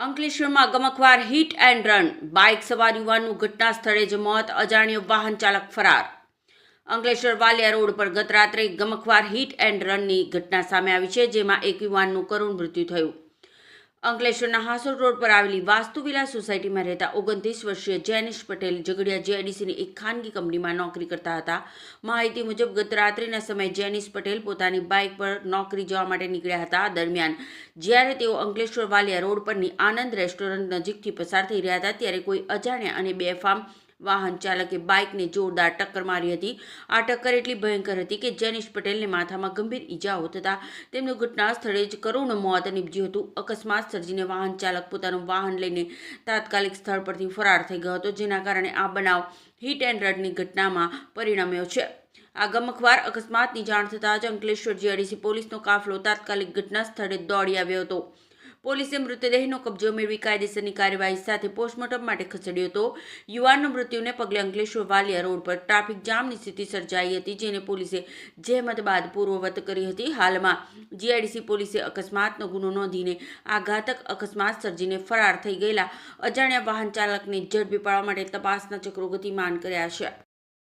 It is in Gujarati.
અંકલેશ્વરમાં ગમકવાર હિટ એન્ડ રન. બાઇક સવાર યુવાનનું ઘટના સ્થળે જ મોત, અજાણ્યો વાહન ચાલક ફરાર. અંકલેશ્વર વાલિયા રોડ પર ગત રાત્રે ગમકવાર હિટ એન્ડ રનની ઘટના સામે આવી છે, જેમાં એક યુવાનનું કરુણ મૃત્યુ થયું. અંકલેશ્વરના હાસોલ રોડ પર આવેલી વાસ્તુવિલા સોસાયટીમાં રહેતા ઓગણત્રીસ વર્ષીય જૈનિશ પટેલ ઝઘડિયા જેઆઈડીસીની એક ખાનગી કંપનીમાં નોકરી કરતા હતા. માહિતી મુજબ ગત રાત્રિના સમયે જૈનિશ પટેલ પોતાની બાઇક પર નોકરી જવા માટે નીકળ્યા હતા. દરમિયાન જ્યારે તેઓ અંકલેશ્વર વાલિયા રોડ પરની આનંદ રેસ્ટોરન્ટ નજીકથી પસાર થઈ રહ્યા હતા, ત્યારે કોઈ અજાણ્યા અને બેફામ વાહન ચાલકે બાઇકને જોરદાર ટક્કર મારી હતી. આ ટક્કર એટલી ભયંકર હતી કે જેનિશ પટેલને માથામાં ગંભીર ઈજાઓ થતાં તેમનું ઘટના સ્થળે જ કરુણ મોત નીપજ્યું હતું. અકસ્માત સર્જીને વાહન ચાલક પોતાનું વાહન લઈને તાત્કાલિક સ્થળ પરથી ફરાર થઈ ગયો હતો, જેના કારણે આ બનાવ હિટ એન્ડ રનની ઘટનામાં પરિણમ્યો છે. આ ગમખવાર અકસ્માતની જાણ થતાં જ અંકલેશ્વર અડીસી પોલીસનો કાફલો તાત્કાલિક ઘટના સ્થળે દોડી આવ્યો હતો. પોલીસે મૃતદેહનો કબજો મેળવી કાયદેસરની કાર્યવાહી સાથે પોસ્ટમોર્ટમ માટે ખસેડ્યો હતો. યુવાનના મૃત્યુને પગલે અંકલેશ્વર વાલિયા રોડ પર ટ્રાફિક જામની સ્થિતિ સર્જાઈ હતી, જેને પોલીસે જહેમત બાદ પૂર્વવત કરી હતી. હાલમાં જીઆઈડીસી પોલીસે અકસ્માતનો ગુનો નોંધીને આ ઘાતક અકસ્માત સર્જીને ફરાર થઈ ગયેલા અજાણ્યા વાહન ચાલકને ઝડપી પાડવા માટે તપાસના ચક્રો ગતિમાન કર્યા છે.